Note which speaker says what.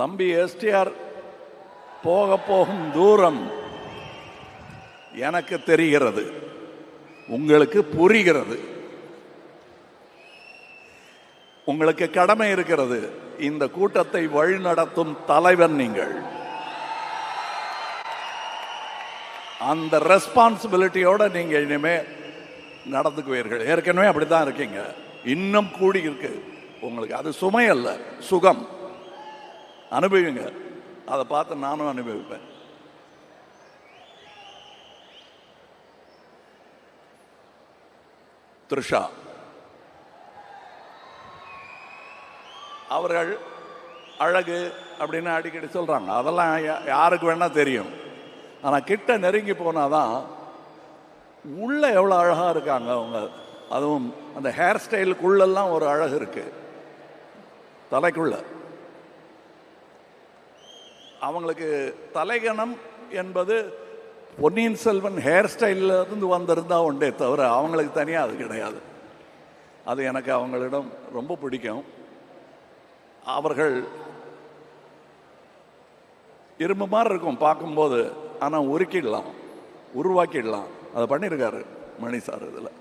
Speaker 1: தம்பி எஸ்டிஆர் போக போகும் தூரம் எனக்கு தெரிகிறது. உங்களுக்கு புரிகிறது. உங்களுக்கு கடமை இருக்கிறது. இந்த கூட்டத்தை வழிநடத்தும் தலைவர் நீங்கள். அந்த ரெஸ்பான்சிபிலிட்டியோட நீங்க இனிமே நடந்துக்குவீர்கள். ஏற்கனவே அப்படித்தான் இருக்கீங்க. இன்னும் கூடி இருக்கு. உங்களுக்கு அது சுமை அல்ல சுகம். அனுபவிங்க. அதை பார்த்து நானும் அனுபவிப்பேன். த்ரிஷா. அவர்கள் அழகு அப்படின்னு அடிக்கடி சொல்கிறாங்க அதெல்லாம் யா- யாருக்கு வேணால் தெரியும். ஆனால் கிட்ட நெருங்கி போனால் தான் உள்ளே எவ்வளோ அழகாக இருக்காங்க அவங்க. அதுவும் அந்த ஹேர் ஸ்டைலுக்குள்ளெல்லாம் ஒரு அழகு இருக்குது தலைக்குள்ளே. அவங்களுக்கு தலைகணம் என்பது பொன்னியின் செல்வன் ஹேர் ஸ்டைல்ல இருந்து வந்திருந்தா உண்டே தவிர அவங்களுக்கு தனியாக அது கிடையாது. அது எனக்கு அவங்களிடம் ரொம்ப பிடிக்கும். அவர்கள் இரும்பு மாதிரி இருக்கும் பார்க்கும்போது ஆனால் உருக்கிடலாம் உருவாக்கிடலாம். அதை பண்ணியிருக்காரு மணி சார் இதில்.